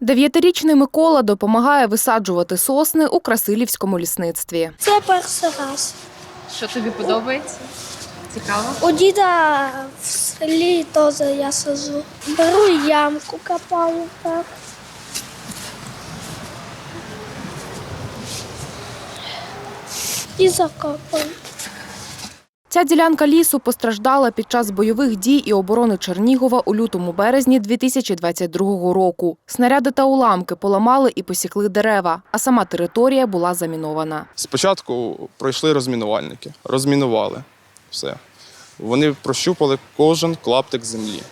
Дев'ятирічний Микола допомагає висаджувати сосни у Красилівському лісництві. Це перший раз. Що тобі подобається? Цікаво. У діда в селі теж я сажу. Беру ямку, копаю так. І закопую. Ця ділянка лісу постраждала під час бойових дій і оборони Чернігова у лютому березні 2022 року. Снаряди та уламки поламали і посікли дерева, а сама територія була замінована. Спочатку пройшли розмінувальники, розмінували все. Вони прощупали кожен клаптик землі.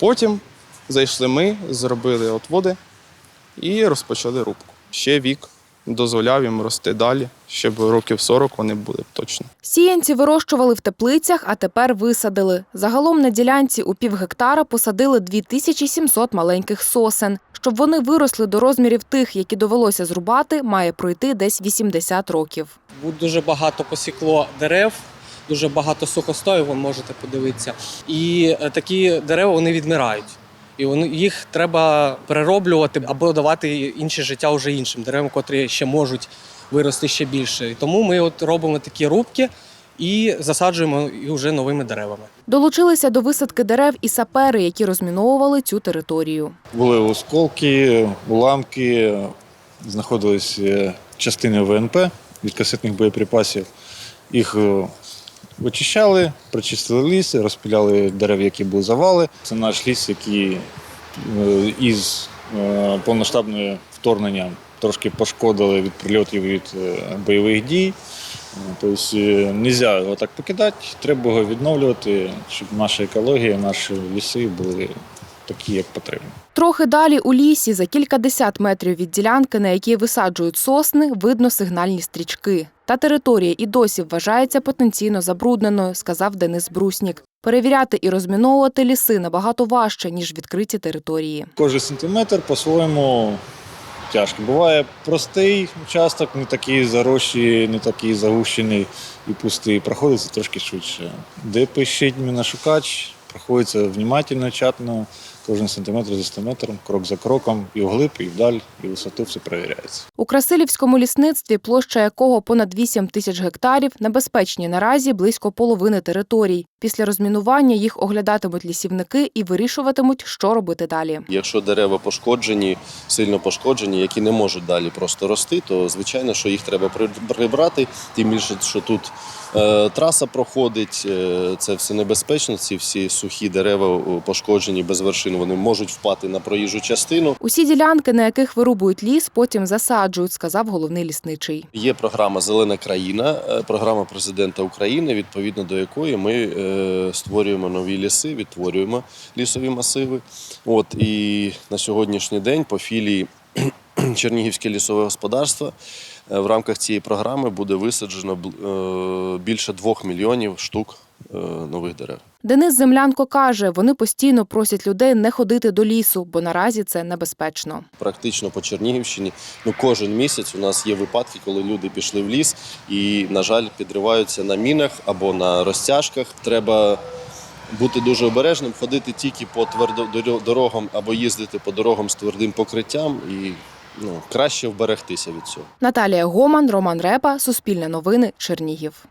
Потім зайшли ми, зробили отводи і розпочали рубку. Ще вік дозволяв їм рости далі, щоб років 40 вони були б точно. Сіянці вирощували в теплицях, а тепер висадили. Загалом на ділянці у півгектара посадили 2700 маленьких сосен. Щоб вони виросли до розмірів тих, які довелося зрубати, має пройти десь 80 років. Бу- Дуже багато посікло дерев, дуже багато сухостою, ви можете подивитися. І е, такі дерева вони відмирають. І вони, їх треба перероблювати або давати інше життя вже іншим деревам, котрі ще можуть вирости ще більше. І тому ми от робимо такі рубки і засаджуємо вже новими деревами. Долучилися до висадки дерев і сапери, які розміновували цю територію. Були осколки, уламки, знаходились е, частини ВНП від касетних боєприпасів. Їх е, очищали, прочистили ліс, розпиляли дерев, які були завали. Це наш ліс, який е, із е, повноштабним вторгненням трошки пошкодили від прильотів від е, бойових дій. Е, Тобто не можна його так покидати, треба його відновлювати, щоб наша екологія, наші ліси були такі, як потрібно. Трохи далі у лісі, за кількадесят метрів від ділянки, на якій висаджують сосни, видно сигнальні стрічки. Та територія і досі вважається потенційно забрудненою, сказав Денис Бруснік. Перевіряти і розміновувати ліси набагато важче, ніж відкриті території. Кожен сантиметр по-своєму тяжко. Буває простий участок, не такий зарощий, не такий загущений і пустий. Проходиться трошки швидше. Де пищить міношукач, проходиться внимательно, чатно, кожен сантиметр за сантиметром, крок за кроком, і вглиб, і вдаль, і висоту все перевіряється. У Красилівському лісництві, площа якого понад 8 тисяч гектарів, небезпечні наразі близько половини територій. Після розмінування їх оглядатимуть лісівники і вирішуватимуть, що робити далі. Якщо дерева пошкоджені, сильно пошкоджені, які не можуть далі просто рости, то звичайно, що їх треба прибрати. Тим більше, що тут траса проходить, е, це все небезпечно. Ці всі сухі дерева е, пошкоджені без вершин, вони можуть впати на проїжджу частину. Усі ділянки, на яких вирубують ліс, потім засаджують, сказав головний лісничий. Є програма Зелена країна, е, програма президента України, відповідно до якої ми е, створюємо нові ліси, відтворюємо лісові масиви. От і на сьогоднішній день по філії Чернігівське лісове господарство е, в рамках цієї програми буде висаджено е, більше двох мільйонів штук е, нових дерев. Денис Землянко каже, вони постійно просять людей не ходити до лісу, бо наразі це небезпечно. Практично по Чернігівщині ну кожен місяць у нас є випадки, коли люди пішли в ліс і, на жаль, підриваються на мінах або на розтяжках. Треба бути дуже обережним, ходити тільки по твердо дорогам або їздити по дорогам з твердим покриттям і ну краще вберегтися від цього. Наталія Гоман, Роман Репа, Суспільне новини, Чернігів.